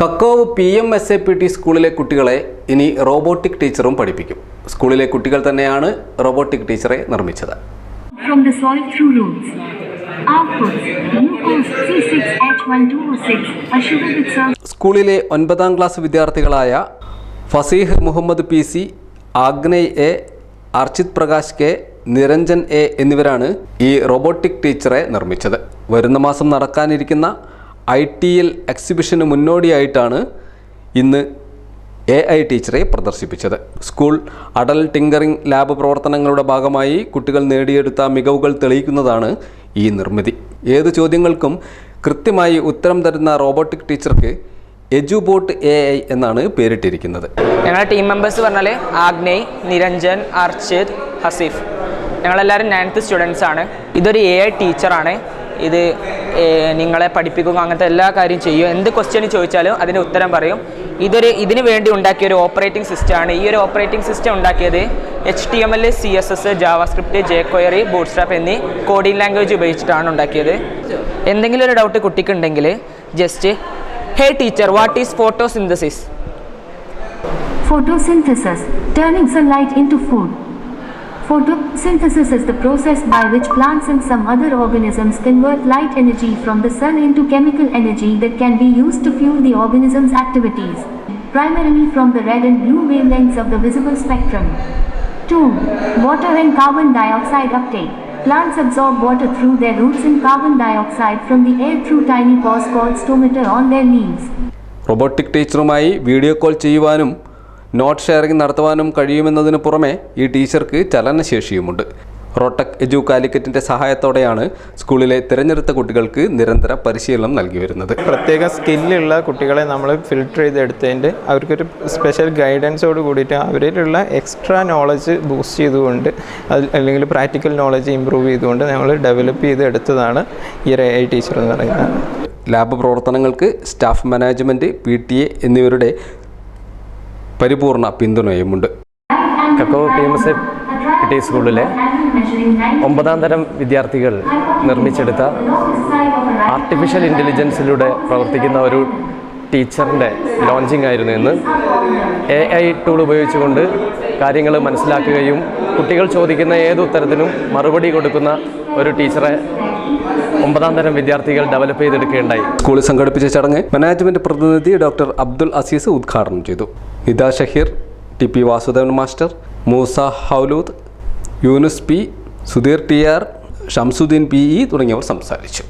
Kakkove P M S A P T സ്കൂളിലെ കുട്ടികളെ ഇനി റോബോട്ടിക് ടീച്ചറും പഠിപ്പിക്കും. സ്കൂളിലെ കുട്ടികൾ തന്നെയാണ് റോബോട്ടിക് ടീച്ചറെ നിർമ്മിച്ചത്. From the soil through roots. Outputs glucose C6H1206, a sugar that serves സ്കൂളിലെ ഒൻപതാം class വിദ്യാർത്ഥികളായ Faseeh Muhammad P C Agnay A Arjith Prakash K Niranjan A എന്നിവരാണ് ഈ റോബോട്ടിക് ടീച്ചറെ നിർമ്മിച്ചത്. വരുന്ന മാസം നടക്കാനിരിക്കുന്ന ഐ ടി എൽ എക്സിബിഷന് മുന്നോടിയായിട്ടാണ് ഇന്ന് എ ഐ ടീച്ചറെ പ്രദർശിപ്പിച്ചത്. സ്കൂൾ അടൽ ടിങ്കറിംഗ് ലാബ് പ്രവർത്തനങ്ങളുടെ ഭാഗമായി കുട്ടികൾ നേടിയെടുത്ത മികവുകൾ തെളിയിക്കുന്നതാണ് ഈ നിർമ്മിതി. ഏത് ചോദ്യങ്ങൾക്കും കൃത്യമായി ഉത്തരം തരുന്ന റോബോട്ടിക് ടീച്ചർക്ക് എജുബോട്ട് എ ഐ എന്നാണ് പേരിട്ടിരിക്കുന്നത്. ഞങ്ങളുടെ ടീം മെമ്പേഴ്സ് പറഞ്ഞാൽ ആഗ്നേയ് നിരഞ്ജൻ അർച്ചിത് ഹസീഫ്. ഞങ്ങളെല്ലാവരും നയൻത്ത് സ്റ്റുഡൻസ് ആണ്. ഇതൊരു എ ഐ ടീച്ചറാണ് ഇത് നിങ്ങളെ പഠിപ്പിക്കുക അങ്ങനത്തെ എല്ലാ കാര്യം ചെയ്യും. എന്ത് ക്വസ്റ്റ്യൻ ചോദിച്ചാലും അതിന് ഉത്തരം പറയും. ഇതൊരു ഇതിന് വേണ്ടി ഉണ്ടാക്കിയ ഒരു ഓപ്പറേറ്റിംഗ് സിസ്റ്റമാണ് ഈ ഒരു ഓപ്പറേറ്റിംഗ് സിസ്റ്റം ഉണ്ടാക്കിയത് H T M L C S S JavaScript J query Bootstrap എന്നീ കോഡിംഗ് ലാംഗ്വേജ് ഉപയോഗിച്ചിട്ടാണ് ഉണ്ടാക്കിയത്. എന്തെങ്കിലും ഒരു ഡൗട്ട് കുട്ടിക്ക് കുട്ടിക്കുണ്ടെങ്കിൽ just hey teacher what is photosynthesis turning turning in to food. Photosynthesis is the process by which plants and some other organisms convert light energy from the sun into chemical energy that can be used to fuel the organism's activities, primarily from the red and blue wavelengths of the visible spectrum. 2. Water and carbon dioxide uptake. Plants absorb water through their roots and carbon dioxide from the air through tiny pores called stomata on their leaves. Robotic ടീച്ചറുമായി video call ചെയ്യുവാനും note sharing നടത്തുവാനും കഴിയുമെന്നതിന് പുറമെ ഈ ടീച്ചർക്ക് ചലനശേഷിയുമുണ്ട്. റോട്ടക് എജു കാലിക്കറ്റിന്റെ സഹായത്തോടെയാണ് സ്കൂളിലെ തിരഞ്ഞെടുത്ത കുട്ടികൾക്ക് നിരന്തര പരിശീലനം നൽകി വരുന്നത്. പ്രത്യേക സ്കില്ലുള്ള കുട്ടികളെ നമ്മൾ ഫിൽട്ടർ ചെയ്തെടുത്തതിന്റെ അവർക്കൊരു സ്പെഷ്യൽ ഗൈഡൻസോട് കൂടിയിട്ട് അവരിലുള്ള എക്സ്ട്രാ നോളജ് ബൂസ്റ്റ് ചെയ്തുകൊണ്ട് അല്ലെങ്കിൽ പ്രാക്ടിക്കൽ നോളജ് ഇമ്പ്രൂവ് ചെയ്തുകൊണ്ട് നമ്മൾ ഡെവലപ്പ് ചെയ്തെടുത്തതാണ് ഈ ഒരു എ ടീച്ചർ എന്ന് പറയുന്നത്. ലാബ് പ്രവർത്തനങ്ങൾക്ക് staff management P T A എന്നിവരുടെ പരിപൂർണ പിന്തുണയുമുണ്ട്. കക്കോ പി എം എസ് ടി സ്കൂളിലെ ഒമ്പതാം തരം വിദ്യാർത്ഥികൾ നിർമ്മിച്ചെടുത്ത ആർട്ടിഫിഷ്യൽ ഇന്റലിജൻസിലൂടെ പ്രവർത്തിക്കുന്ന ഒരു ടീച്ചറിന്റെ ലോഞ്ചിങ് ആയിരുന്നു ഇന്ന്. എ ഐ ടൂൾ ഉപയോഗിച്ചുകൊണ്ട് കാര്യങ്ങൾ മനസ്സിലാക്കുകയും കുട്ടികൾ ചോദിക്കുന്ന ഏത് ഉത്തരത്തിനും മറുപടി കൊടുക്കുന്ന ഒരു ടീച്ചറെ ഒമ്പതാം തരം വിദ്യാർത്ഥികൾ ഡെവലപ്പ് ചെയ്തെടുക്കുകയുണ്ടായി. സ്കൂളിൽ സംഘടിപ്പിച്ച ചടങ്ങ് മാനേജ്മെന്റ് പ്രതിനിധി ഡോക്ടർ അബ്ദുൽ അസീസ് ഉദ്ഘാടനം ചെയ്തു. Nida Shaheer T P Vasudevan master Moosa Haulood Yunus P Sudheer T R Shamsuddeen P E തുടങ്ങിയവർ സംസാരിച്ചു.